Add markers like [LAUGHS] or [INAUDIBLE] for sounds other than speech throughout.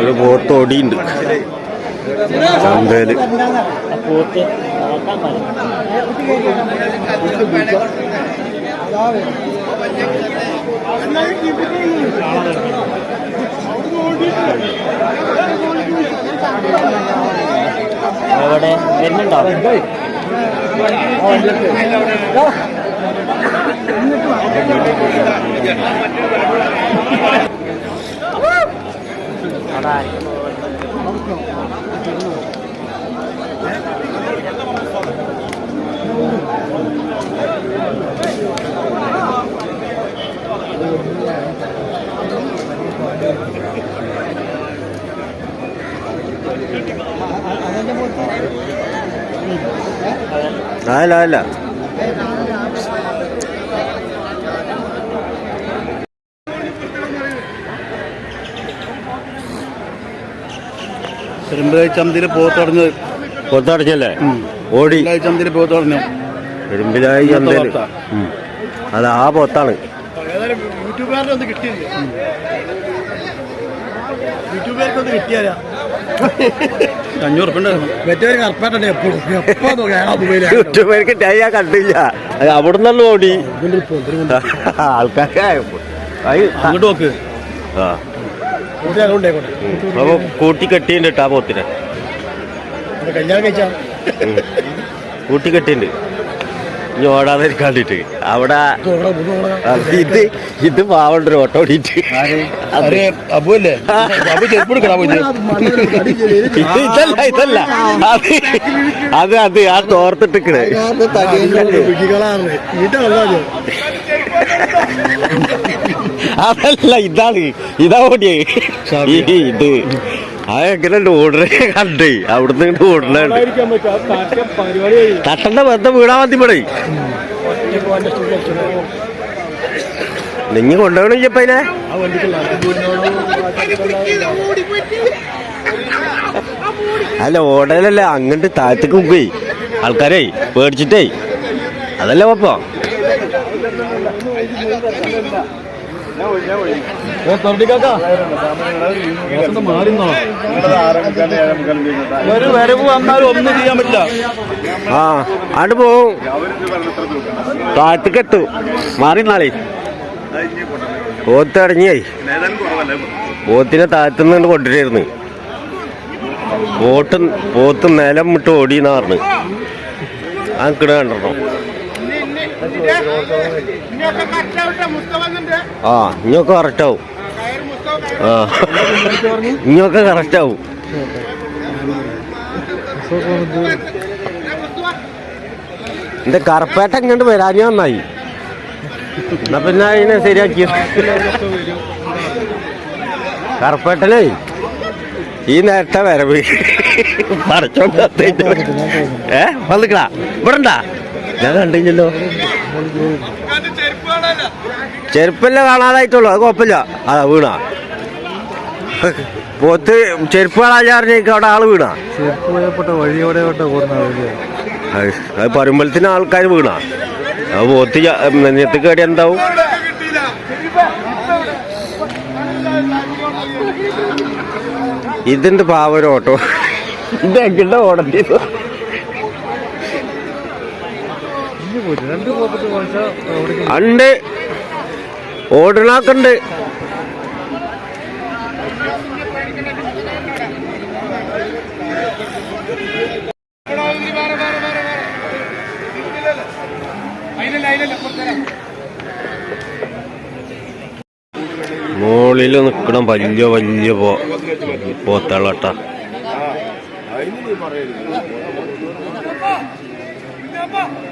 ഒരു പോത്ത് ഓടിയുണ്ട്. ചന്തയിൽ എവിടെ വരുന്നുണ്ടോ? അതാ അല്ല അല്ല പെരുമ്പായി ചന്തയിൽ പോത്തടഞ്ഞ് പൊത്തടച്ചല്ലേ? ഓടി. ചന്തയിൽ പോത്തടഞ്ഞു പെരുമ്പിലായി. അത് ആ പൊത്താണ്. യൂട്യൂബുകാരുടെ ഒന്ന് കിട്ടിയില്ലേ? യൂട്യൂബുകാർക്ക് കിട്ടിയാലാ? യൂട്യൂബർക്ക് ഞാൻ കണ്ടില്ല. അവിടുന്നല്ലോ ഓടി. ആൾക്കാരെ അങ്ങോട്ട് നോക്ക്. ആ. കൂട്ടി അങ്ങോട്ട് ഉണ്ടായിക്കോട്ടെ. ഉം. അപ്പൊ കൂട്ടി ആ പോത്തിനെ. കല്യാണം കഴിച്ചാ? ഉം. ഇനി ഓടാതെ കണ്ടിട്ട് അവിടെ. ഇത് ഇത് പാവണ്ട് ഒരു ഓട്ടോ ഓടിയിട്ട്. [LAUGHS] ഇതല്ല ഇതല്ല. അത് അത് അത് ആ തോർത്തിട്ടിക്കണേ [LAUGHS] അതല്ല ഇതാണ്. ഇതാ ഓടിയേ. ഇത്. അത് എങ്ങനെ ഓടണേ? കണ്ടേ. അവിടുന്ന് ഇങ്ങോട്ട് ഓടണുണ്ട്. തട്ടന്റെ ബന്ധം വീടാ മതി ഇവിടെ. നിങ്ങ കൊണ്ടുപോകണം ഇപ്പതിനെ അല്ല ഓടലല്ല. അങ്ങോട്ട് താഴത്തേക്ക് മുമ്പേ ആൾക്കാരെ പേടിച്ചിട്ടേ. അതല്ല പപ്പോ ഒരു വരവ് ആ മാറി നാളെ പോത്ത് അടങ്ങിയേ പോത്തിനെ താഴ്ത്തുന്നുണ്ട് കൊണ്ടുവരുന്നു പോട്ട് പോത്ത് നിലം വിട്ട് ഓടിയെന്നാ പറഞ്ഞു. ആ കിട കണ്ടോ? ആ ഇങ്ങൊക്കെ കറക്റ്റാവും ആ ഇങ്ങൊക്കെ കറക്റ്റാവും എന്റെ കറപ്പേട്ട ഇങ്ങോട്ട് വരാഞ്ഞ നന്നായി എന്നാ പിന്നെ അതിനെ ശരിയാക്കി കറപ്പേട്ടനേ ഈ നേരത്തെ വരവ്. പറിച്ചോണ്ട് ഏ വന്നിക്കടാ. ഇവിടെ ഉണ്ടാ ഞാൻ കണ്ടില്ലല്ലോ. ചെരുപ്പല്ലേ കാണാതായിട്ടുള്ളൂ അത് കുഴപ്പമില്ല. അതാ വീണ. പോത്ത് ചെരുപ്പ് കാണാഞ്ഞാറിഞ്ഞേക്ക് അവിടെ ആൾ വീണ. അത് പരുമ്പലത്തിന് ആൾക്കാർ വീണ. അത് പോത്ത് നെഞ്ഞത്ത് കേടി എന്താവും? ഇതിന്റെ പാവരോട്ടോ ഓട്ടോ? ഓടേണ്ടി എങ്ങനെ ഉണ്ട്. ഓടണാക്കുണ്ട്. മോളിൽ നിൽക്കണം. വലിയ വലിയ പോ പോത്തളട്ട. 我。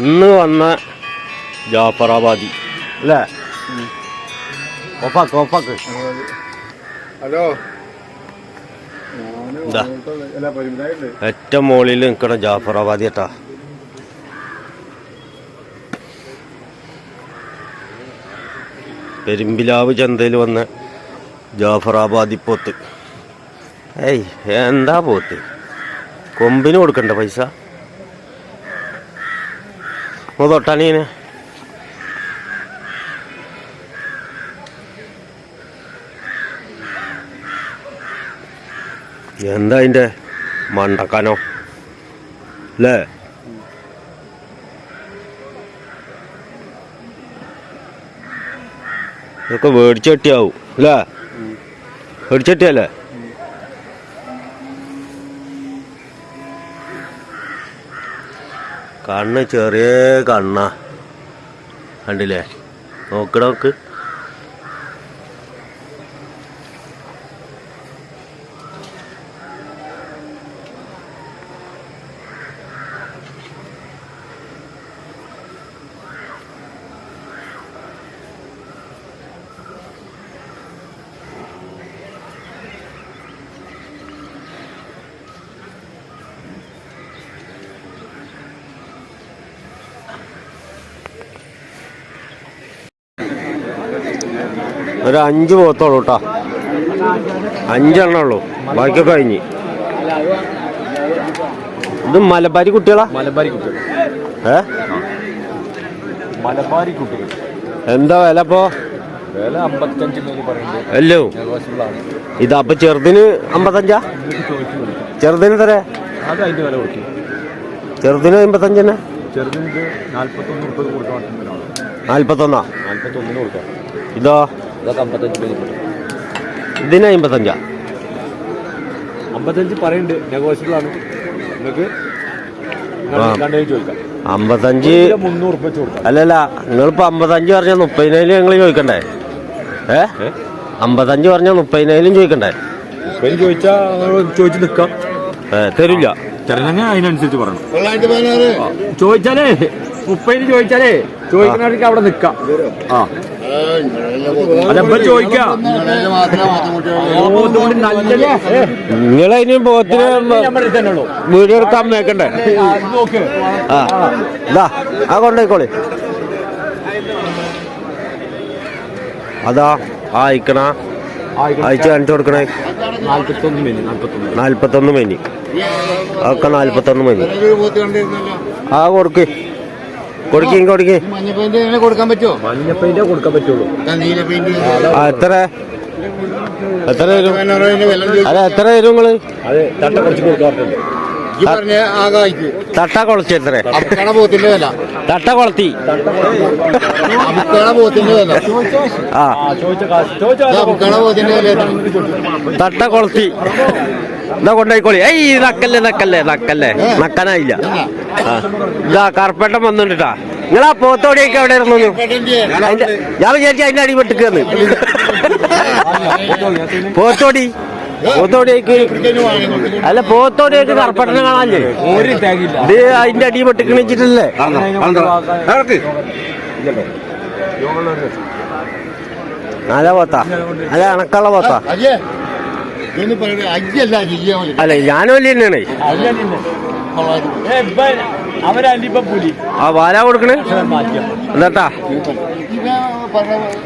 ഇന്ന് വന്ന ജാഫറാബാദി. അല്ലേ? ഒപ്പാക്ക് ഒപ്പാക്ക്. ഹലോ. ഏറ്റവും മുകളിൽ നിൽക്കണം ജാഫറാബാദി കേട്ടാ പെരുമ്പിലാവ് ചന്തയിൽ വന്ന ജാഫറാബാദി പോത്ത്. ഏയ് എന്താ പോത്ത്? കൊമ്പിന് കൊടുക്കണ്ട പൈസ. തൊട്ടാനീനെ എന്താ അതിന്റെ മണ്ടക്കാനോ? അല്ലേ ഇതൊക്കെ മേടിച്ചട്ടിയാവും അല്ലേ? മേടിച്ചട്ടിയല്ലേ കണ്ണ് ചെറിയ കണ്ണാ കണ്ടില്ലേ? നോക്കട ഒരു അഞ്ച് പോത്തോളൂ കേട്ടോ അഞ്ചെണ്ണേ ഉള്ളൂ ബാക്കിയൊക്കെ കഴിഞ്ഞ്. ഇത് മലബാരി കുട്ടികളാ? മലബാരി കുട്ടികൾ. ഏ? മലബാരി കുട്ടികൾ. എന്താ വില അമ്പത്തഞ്ച് പറയുന്നത് അല്ലോ. ഇത് അപ്പൊ ചെറുതിന് അമ്പത്തഞ്ചാ? ചെറുതിന് തരേ അത് അതിന്റെ വില കൊടുക്കും ചെറുതിന് അമ്പത്തഞ്ചെന്നെ ചെറുതിന് നാൽപ്പത്തൊന്ന് മുപ്പത് കൊടുക്കാൻ പറ്റുന്നതാണ് നാൽപ്പത്തൊന്നാ കൊടുക്കാം. ഇതോ? ഇതൊക്കെ അമ്പത്തഞ്ച് ഇതിന് അമ്പത്തഞ്ചാ? അമ്പത്തഞ്ച് പറയുന്നുണ്ട്. നെഗോഷ്യബിളാണ്. നിങ്ങൾക്ക്. കണ്ടു ചോദിക്കാം. അമ്പത്തഞ്ച് മുന്നൂറ് ഉറുപ്പ കൊടുക്കാം. അല്ലല്ല നിങ്ങളിപ്പോ അമ്പത്തഞ്ച് പറഞ്ഞ മുപ്പതിനായിരം ഞങ്ങൾ ചോദിക്കണ്ടേ? ഏ? അമ്പത്തഞ്ച് പറഞ്ഞ മുപ്പതിനായിരം ചോദിക്കണ്ടേ? മുപ്പതിന് ചോദിച്ചാൽ ചോദിച്ച് നിൽക്കാം തരില്ല. ചെറുതന്നെ അതിനനുസരിച്ച് പറയണം. ചോദിച്ചാലേ മുപ്പതിന് ചോദിച്ചാലേ ചോദിക്കുന്നവർക്ക് അവിടെ നിൽക്കാം ആ. അതപ്പോ ചോദിക്കാം. അതുകൊണ്ട് നല്ലത് നിങ്ങളതിന് പോത്തിന് മേക്കണ്ടേ ആ, ആ. ഇതാ ആ കൊണ്ടേക്കോളി അതാ ആ അയക്കണ അയച്ച് കാണിച്ചു കൊടുക്കണേ. നാൽപ്പത്തൊന്ന് മെനി അതൊക്കെ നാൽപ്പത്തൊന്ന് മെനി ആ കൊടുക്ക്. കൊടുക്കും കൊടുക്ക്. മഞ്ഞ പെയിന്റ് എങ്ങനെ കൊടുക്കാൻ പറ്റുമോ? മഞ്ഞ പെയിന്റേ കൊടുക്കാൻ പറ്റുള്ളൂ. നീല പെയിന്റ്. ആ എത്ര? എത്ര തരും അല്ല എത്ര നിങ്ങൾ? അതെ തട്ട കുറച്ച് കൊടുക്കാറുണ്ട്. ഈ പറഞ്ഞ ആകായിക്ക് തട്ട കൊളത്തി എത്ര? അമുക്കണ പോത്തിന്റെ വില. തട്ട കൊളത്തി അമുക്കണ പോത്തിന്റെ വില. ആ. അമുക്കണ പോത്തിന്റെ വില. തട്ട കൊളത്തി എന്നാ കൊണ്ടായിക്കോളി ഏയ് നക്കല്ലേ നക്കല്ലേ നക്കല്ലേ. നക്കാനായില്ല. ഇതാ കർപ്പേട്ടൻ വന്നിട്ടാ. നിങ്ങളാ പോത്തോടിയൊക്കെ എവിടെ ഇരുന്നു? ഞാൻ വിചാരിച്ചു അതിന്റെ അടി വെട്ടിക്കുന്നു പോത്തോടി. പോത്തോടിയേക്ക് അല്ല പോത്തോടിയേക്ക് കറുപ്പട്ടനെ കാണാല്ലേ ഇത് അതിന്റെ അടി വെട്ടിക്കണിച്ചിട്ടല്ലേ നല്ല പോത്താ. അല്ല അണക്കുള്ള പോത്താ. അല്ല ഞാനും വലിയ തന്നെയാണ്. ആ വാല കൊടുക്കണേ? മാറ്റിയ എന്താ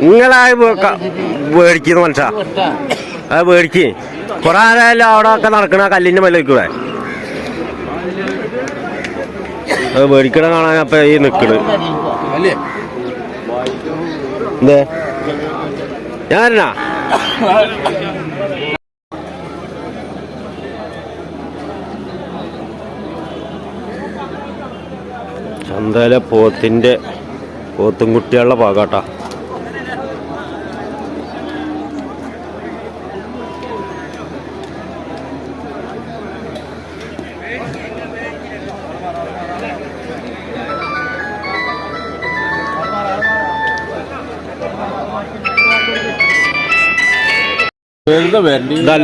നിങ്ങളാ മേടിക്കുന്ന മനസ്സാ. അത് മേടിക്ക് കൊറേ ആരായാലും അവിടെ ഒക്കെ നടക്കണ കല്ലിന്റെ മേലെ കൂടെ അത് മേടിക്കണ കാണാൻ അപ്പൊ ഈ നിക്കണ്. എന്തേ? ഞാനാ? എന്തായാലും പോത്തിന്റെ പോത്തും കുട്ടികളുടെ പാകാട്ടാ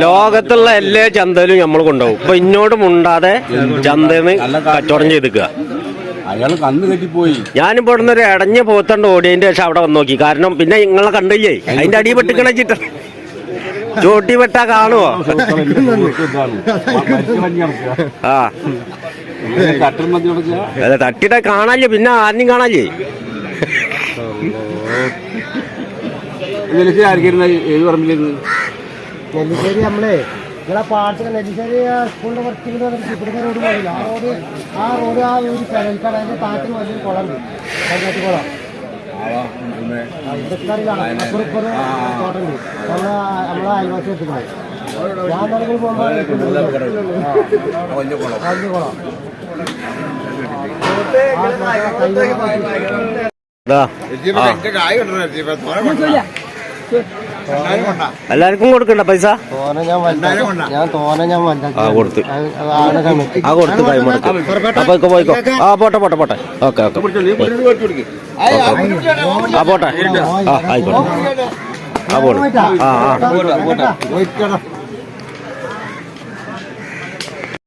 ലോകത്തുള്ള എല്ലാ ചന്തയിലും നമ്മൾ കൊണ്ടുപോകും. ഇപ്പൊ ഇന്നോട് മുണ്ടാതെ നിന്ന് കച്ചവടം ചെയ്തിക്കുക. അയാൾ കണ്ണ് കെട്ടിപ്പോയി. ഞാനിപ്പോ ഇവിടുന്ന് ഒരു ഇടഞ്ഞ പോത്തണ്ട് ഓടിയതിന്റെ ശേഷം അവിടെ വന്ന് നോക്കി. കാരണം പിന്നെ നിങ്ങളെ കണ്ടില്ലേ? അതിന്റെ അടി പെട്ടിക്കണച്ചിട്ട് ചോട്ടി പെട്ടാ കാണുവോ? ആ അല്ല തട്ടിട്ട കാണാല്ലേ? പിന്നെ ആരെയും കാണാല്ലേ? ആർക്കായിരുന്നു ഏത് നമ്മളെ നിങ്ങളെ പാടത്തിന് നെല്ലിശ്ശേരി സ്കൂളിന്റെ വർക്ക് ഇവിടുത്തെ റോഡ് പോയില്ല. ആ റോഡ് ആ റോഡ് ആ ഒരു കിഴക്കാണ് അതിന്റെ താഴത്തിന് വലിയൊരു കുളം പഞ്ചായത്ത് കുളം. തോട്ടമുണ്ട്. നമ്മളെ നമ്മളെ അയൽവാസി എത്തിക്കുന്നത് ഞാൻ നടക്കുന്ന പോകുമ്പോൾ കുളം. ഇതാ ആ. എല്ലാവർക്കും കൊടുക്കണ്ട പൈസ? ഞാൻ തോനെ ഞാൻ. ആ, കൊടുത്ത്. ആ കൊടുത്ത് കൈ മുടക്കി. ആ പോയിക്കോ ആ പോട്ടെ പോട്ടെ പോട്ടെ. Okay okay. ആ പോട്ടെ. ആ ആയിക്കോട്ടെ. ആ പോട്ടെ. ആ ആ.